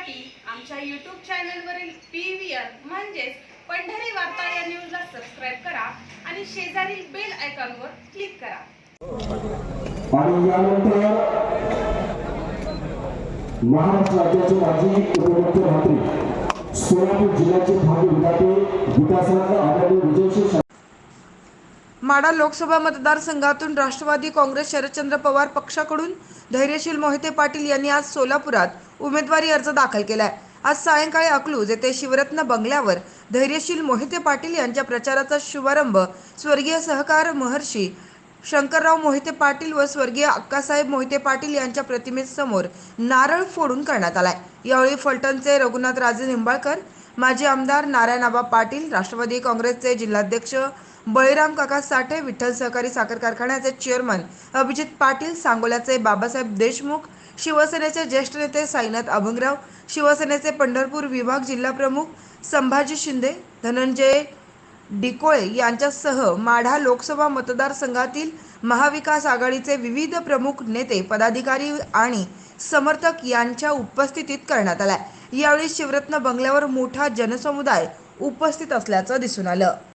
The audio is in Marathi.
पाहण्यासाठी आमच्या यूट्यूब चॅनलवरील पी व्ही आर म्हणजेच पंढरी वार्ता या न्यूजला सबस्क्राईब करा आणि शेजारील बेल आयकॉनवर क्लिक करा. आणि यानंतर महाराष्ट्र राज्याचे माजी उपमुख्यमंत्री सोलापूर जिल्ह्याचे भावी विधाते विकासरत्न माडा लोकसभा मतदारसंघातून राष्ट्रवादी काँग्रेस शरदचंद्र पवार पक्षाकडून धैर्यशील मोहिते पाटील यांनी आज सोलापुरात उमेदवारी अर्ज दाखल केलाय. आज सायंकाळी अकलूज येथे शिवरत्न बंगल्यावर धैर्यशील मोहिते पाटील यांच्या प्रचाराचा शुभारंभ स्वर्गीय सहकार महर्षी शंकरराव मोहिते पाटील व स्वर्गीय अक्कासाहेब मोहिते पाटील यांच्या प्रतिमेसमोर नारळ फोडून करण्यात आलाय. यावेळी फलटणचे रघुनाथ राजे निंबाळकर माजी आमदार नारायणआबा पाटील राष्ट्रवादी काँग्रेसचे जिल्हाध्यक्ष बळीराम काका साठे विठ्ठल सहकारी साखर कारखान्याचे चेअरमन अभिजित पाटील सांगोल्याचे बाबासाहेब देशमुख शिवसेनेचे ज्येष्ठ नेते साईनाथ अभंगराव शिवसेनेचे पंढरपूर विभाग जिल्हा प्रमुख संभाजी शिंदे धनंजय डिकोळे यांच्यासह माढा लोकसभा मतदारसंघातील महाविकास आघाडीचे विविध प्रमुख नेते पदाधिकारी आणि समर्थक यांच्या उपस्थितीत करण्यात आलाय. यावेळी शिवरत्न बंगल्यावर मोठा जनसमुदाय उपस्थित असल्याचं दिसून आलं.